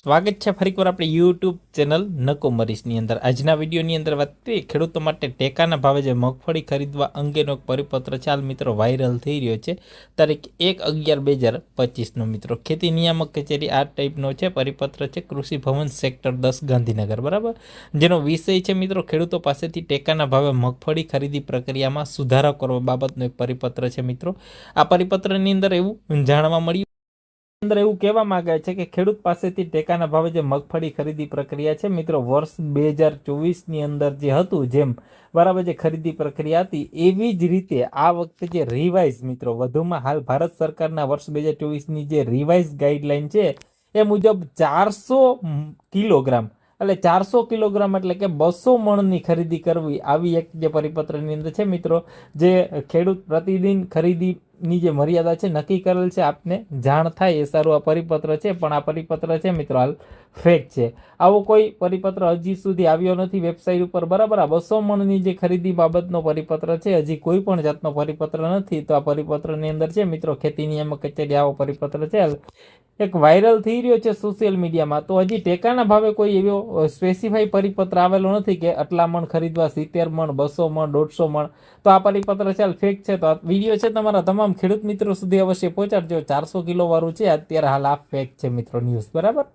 સ્વાગત છે ફરીકવાર આપણે યુટ્યુબ ચેનલ નકો મરીશની અંદર. આજના વિડીયોની અંદર વાત કરીએ ખેડૂતો માટે ટેકાના ભાવે જે મગફળી ખરીદવા અંગેનો પરિપત્ર ચાલ મિત્રો વાયરલ થઈ રહ્યો છે. તારીખ એક અગિયાર બે હજાર પચીસનો મિત્રો. ખેતી નિયામક કચેરી આ ટાઈપનો છે. પરિપત્ર છે કૃષિ ભવન સેક્ટર દસ ગાંધીનગર. બરાબર? જેનો વિષય છે મિત્રો ખેડૂતો પાસેથી ટેકાના ભાવે મગફળી ખરીદી પ્રક્રિયામાં સુધારો કરવા બાબતનો એક પરિપત્ર છે મિત્રો. આ પરિપત્રની અંદર એવું જાણવા મળ્યું અંદર એવું કહેવા માંગે છે કે ખેડૂત પાસેથી ટેકાના ભાવે જે મગફળી ખરીદી પ્રક્રિયા છે, મિત્રો, વર્ષ બે હજાર ચોવીસની અંદર જે હતું, જેમ બરાબર જે ખરીદી પ્રક્રિયા હતી, એવી જ રીતે આ વખતે જે રિવાઇઝ મિત્રો, વધુમાં હાલ ભારત સરકારના વર્ષ બે હજાર ચોવીસની જે રિવાઇઝ ગાઈડલાઇન છે, એ મુજબ ચારસો કિલોગ્રામ એટલે ચારસો કિલોગ્રામ એટલે કે બસો મણની ખરીદી કરવી આવી એક જે પરિપત્રની અંદર છે મિત્રો, જે ખેડૂત પ્રતિદિન ખરીદીની જે મર્યાદા છે નક્કી કરેલ છે, આપને જાણ થાય એ સારું આ પરિપત્ર છે, પણ આ પરિપત્ર છે મિત્રો હાલ ફેક છે. આવો કોઈ પરિપત્ર હજી સુધી આવ્યો નથી વેબસાઇટ ઉપર, બરાબર? આ બસો મણની જે ખરીદી બાબતનો પરિપત્ર છે, હજી કોઈ પણ જાતનો પરિપત્ર નથી. તો આ પરિપત્રની અંદર છે મિત્રો ખેતી નિયામક કચેરી આવો પરિપત્ર છે એક વાયરલ થઈ રહ્યો છે સોશિયલ મીડિયામાં તો હજી ટેકાના ભાવે કોઈ એવો સ્પેસિફાઈ પરિપત્ર આવેલો નથી કે આટલા મણ ખરીદવા, સિત્તેર મણ, બસો મણ, દોઢસો મણ. તો આ પરિપત્ર ચાલ ફેક છે. તો આ વીડિયો છે તમારા તમામ ખેડૂત મિત્રો સુધી અવશ્ય પહોંચાડજો. ચારસો કિલો વાળું છે. અત્યારે હાલ આ ફેક છે મિત્રો ન્યૂઝ બરાબર?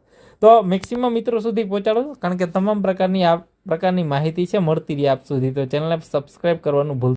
તો મેક્સિમમ મિત્રો સુધી પહોંચાડો, કારણ કે તમામ પ્રકારની આ પ્રકારની માહિતી છે. મળતી રહી આપ સુધી. તો ચેનલને સબસ્ક્રાઇબ કરવાનું ભૂલ